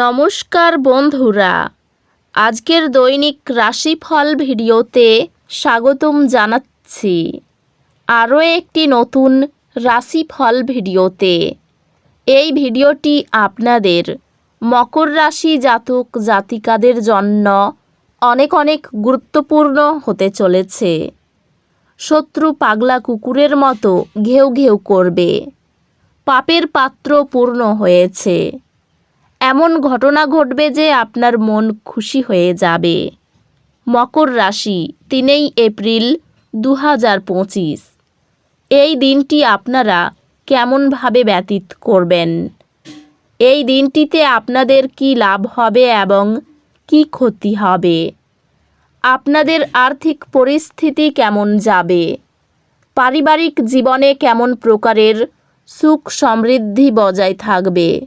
নমস্কার বন্ধুরা। আজকের দৈনিক রাশিফল ভিডিওতে স্বাগতম জানাচ্ছি। আরও একটি নতুন রাশিফল ভিডিওতে। এই ভিডিওটি আপনাদের মকর রাশি জাতক জাতিকাদের জন্য অনেক অনেক গুরুত্বপূর্ণ হতে চলেছে। শত্রু পাগলা কুকুরের মতো ঘেউ ঘেউ করবে। পাপের পাত্র পূর্ণ হয়েছে। এমন ঘটনা ঘটবে যে আপনার মন খুশি হয়ে যাবে। মকর রাশি, তিনেই এপ্রিল দু হাজার পঁচিশ। এই দিনটি আপনারা কেমনভাবে ব্যতীত করবেন? এই দিনটিতে আপনাদের কি লাভ হবে এবং কি ক্ষতি হবে? আপনাদের আর্থিক পরিস্থিতি কেমন যাবে? পারিবারিক জীবনে কেমন প্রকারের সুখ সমৃদ্ধি বজায় থাকবে?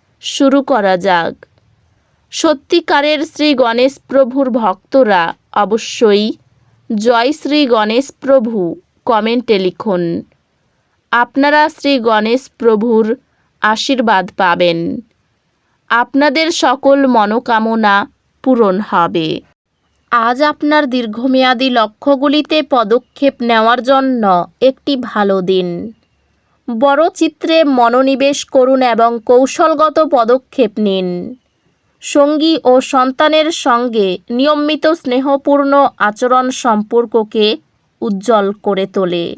শুরু করা যাক। সত্যিকারের শ্রী গণেশ প্রভুর ভক্তরা অবশ্যই জয় শ্রী গণেশ প্রভু কমেন্টে লিখুন। আপনারা শ্রী গণেশ প্রভুর আশীর্বাদ পাবেন। আপনাদের সকল মনোকামনা পূরণ হবে। আজ আপনার দীর্ঘমেয়াদী লক্ষ্যগুলিতে পদক্ষেপ নেওয়ার জন্য একটি ভালো দিন। বড় চিত্রে মনোনিবেশ করুন এবং কৌশলগত পদক্ষেপ নিন। সঙ্গী ও সন্তানের সঙ্গে নিয়মিত স্নেহপূর্ণ আচরণ সম্পর্ককে উজ্জ্বল করে তোলে।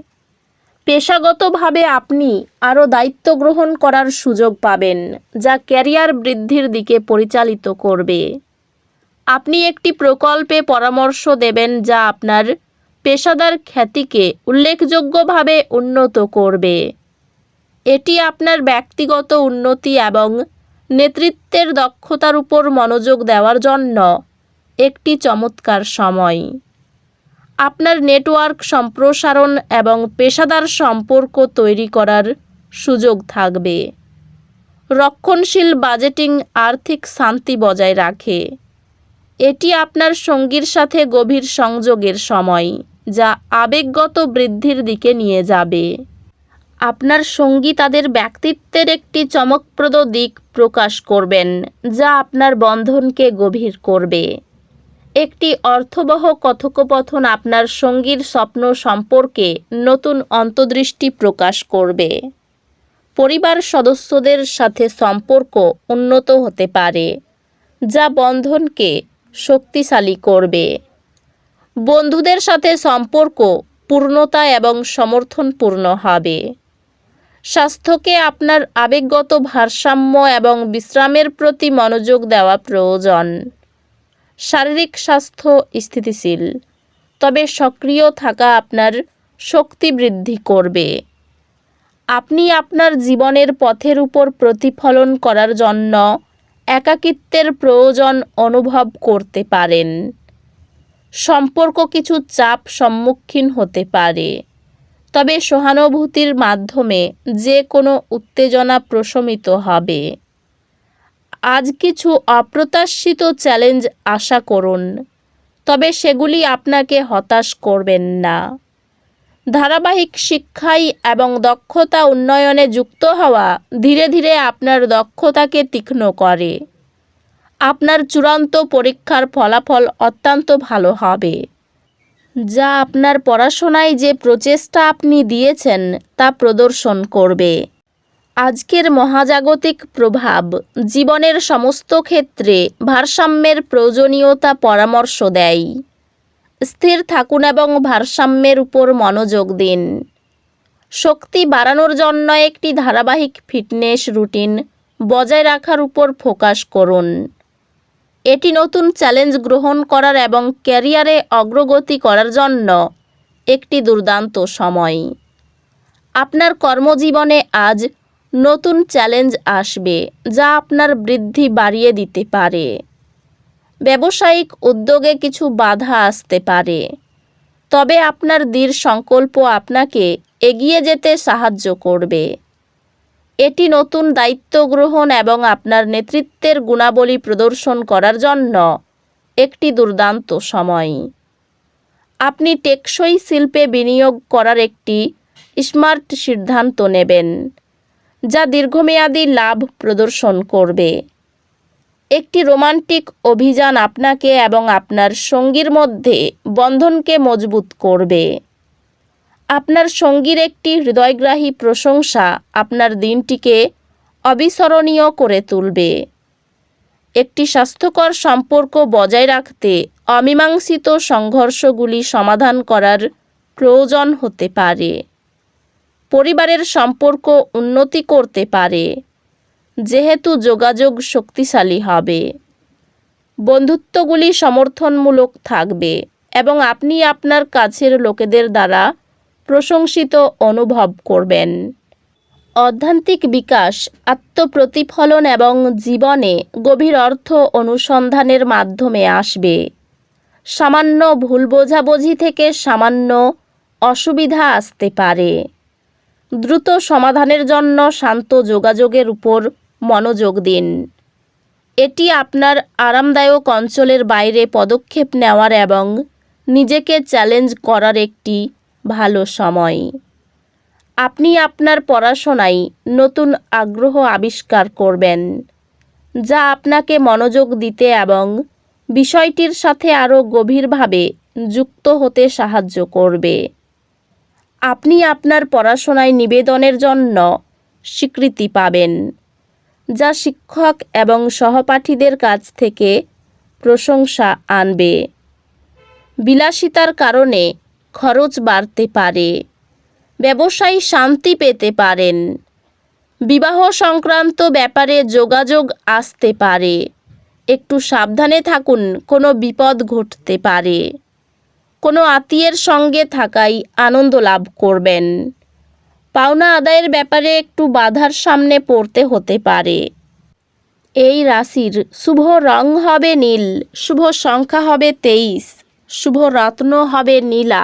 পেশাগতভাবে আপনি আরও দায়িত্ব গ্রহণ করার সুযোগ পাবেন, যা ক্যারিয়ার বৃদ্ধির দিকে পরিচালিত করবে। আপনি একটি প্রকল্পে পরামর্শ দেবেন যা আপনার পেশাদার খ্যাতিকে উল্লেখযোগ্যভাবে উন্নত করবে। এটি আপনার ব্যক্তিগত উন্নতি এবং নেতৃত্বের দক্ষতার উপর মনোযোগ দেওয়ার জন্য একটি চমৎকার সময়। আপনার নেটওয়ার্ক সম্প্রসারণ এবং পেশাদার সম্পর্ক তৈরি করার সুযোগ থাকবে। রক্ষণশীল বাজেটিং আর্থিক শান্তি বজায় রাখে। এটি আপনার সঙ্গীর সাথে গভীর সংযোগের সময়, যা আবেগগত বৃদ্ধির দিকে নিয়ে যাবে। আপনার সঙ্গী তাদের ব্যক্তিত্বের একটি চমকপ্রদ দিক প্রকাশ করবেন, যা আপনার বন্ধনকে গভীর করবে। একটি অর্থবহ কথোপকথন আপনার সঙ্গীর স্বপ্ন সম্পর্কে নতুন অন্তর্দৃষ্টি প্রকাশ করবে। পরিবার সদস্যদের সাথে সম্পর্ক উন্নত হতে পারে, যা বন্ধনকে শক্তিশালী করবে। বন্ধুদের সাথে সম্পর্ক পূর্ণতা এবং সমর্থনপূর্ণ হবে। স্বাস্থ্যকে আপনার আবেগগত ভারসাম্য এবং বিশ্রামের প্রতি মনোযোগ দেওয়া প্রয়োজন। শারীরিক স্বাস্থ্য স্থিতিশীল, তবে সক্রিয় থাকা আপনার শক্তি বৃদ্ধি করবে। আপনি আপনার জীবনের পথের উপর প্রতিফলন করার জন্য একাকিত্বের প্রয়োজন অনুভব করতে পারেন। সম্পর্ক কিছু চাপ সম্মুখীন হতে পারে। তবে সহানুভূতির মাধ্যমে যে কোনো উত্তেজনা প্রশমিত হবে। আজ কিছু অপ্রত্যাশিত চ্যালেঞ্জ আশা করুন, তবে সেগুলি আপনাকে হতাশ করবেন না। ধারাবাহিক শিক্ষাই এবং দক্ষতা উন্নয়নে যুক্ত হওয়া ধীরে ধীরে আপনার দক্ষতাকে তীক্ষ্ণ করে। আপনার চূড়ান্ত পরীক্ষার ফলাফল অত্যন্ত ভালো হবে। যা আপনার পড়াশোনায় যে প্রচেষ্টা আপনি দিয়েছেন তা প্রদর্শন করবে। আজকের মহাজাগতিক প্রভাব জীবনের সমস্ত ক্ষেত্রে ভারসাম্যের প্রয়োজনীয়তা পরামর্শ দেয়। স্থির থাকুন এবং ভারসাম্যের উপর মনোযোগ দিন। শক্তি বাড়ানোর জন্য একটি ধারাবাহিক ফিটনেস রুটিন বজায় রাখার উপর ফোকাস করুন। এটি নতুন চ্যালেঞ্জ গ্রহণ করার এবং ক্যারিয়ারে অগ্রগতি করার জন্য একটি দুর্দান্ত সময়। আপনার কর্মজীবনে আজ নতুন চ্যালেঞ্জ আসবে যা আপনার বৃদ্ধি বাড়িয়ে দিতে পারে। ব্যবসায়িক উদ্যোগে কিছু বাধা আসতে পারে। তবে আপনার দৃঢ় সংকল্প আপনাকে এগিয়ে যেতে সাহায্য করবে। এটি নতুন দায়িত্ব গ্রহণ এবং আপনার নেতৃত্বের গুণাবলী প্রদর্শন করার জন্য একটি দুর্দান্ত সময়। আপনি টেকসই শিল্পে বিনিয়োগ করার একটি স্মার্ট সিদ্ধান্ত নেবেন, যা দীর্ঘমেয়াদী লাভ প্রদর্শন করবে। একটি রোমান্টিক অভিযান আপনাকে এবং আপনার সঙ্গীর মধ্যে বন্ধনকে মজবুত করবে। আপনার সঙ্গীর একটি হৃদয়গ্রাহী প্রশংসা আপনার দিনটিকে অবিস্মরণীয় করে তুলবে। একটি স্বাস্থ্যকর সম্পর্ক বজায় রাখতে অমীমাংসিত সংঘর্ষগুলি সমাধান করার প্রয়োজন হতে পারে। পরিবারের সম্পর্ক উন্নতি করতে পারে। যেহেতু যোগাযোগ শক্তিশালী হবে। বন্ধুত্বগুলি সমর্থনমূলক থাকবে এবং আপনি আপনার কাছের লোকেদের দ্বারা প্রশংসিত অনুভব করবেন। অধ্যান্তিক বিকাশ, আত্মপ্রতিফলন এবং জীবনে গভীর অর্থ অনুসন্ধানের মাধ্যমে আসবে। সামান্য ভুল বোঝাবুঝি থেকে সামান্য অসুবিধা আসতে পারে। দ্রুত সমাধানের জন্য শান্ত যোগাযোগের উপর মনোযোগ দিন। এটি আপনার আরামদায়ক অঞ্চলের বাইরে পদক্ষেপ নেওয়ার এবং নিজেকে চ্যালেঞ্জ করার একটি ভালো সময়। আপনি আপনার পড়াশোনায় নতুন আগ্রহ আবিষ্কার করবেন, যা আপনাকে মনোযোগ দিতে এবং বিষয়টির সাথে আরও গভীরভাবে যুক্ত হতে সাহায্য করবে। আপনি আপনার পড়াশোনায় নিবেদনের জন্য স্বীকৃতি পাবেন, যা শিক্ষক এবং সহপাঠীদের কাছ থেকে প্রশংসা আনবে। বিলাসিতার কারণে খরচ বাড়তে পারে। ব্যবসায়ী শান্তি পেতে পারেন। বিবাহ সংক্রান্ত ব্যাপারে যোগাযোগ আসতে পারে। একটু সাবধানে থাকুন, কোনো বিপদ ঘটতে পারে। কোনো আত্মীয়ের সঙ্গে থাকাই আনন্দ লাভ করবেন। পাওনা আদায়ের ব্যাপারে একটু বাধার সামনে পড়তে হতে পারে। এই রাশির শুভ রং হবে নীল, শুভ সংখ্যা হবে তেইশ, শুভ রত্ন হবে নীলা।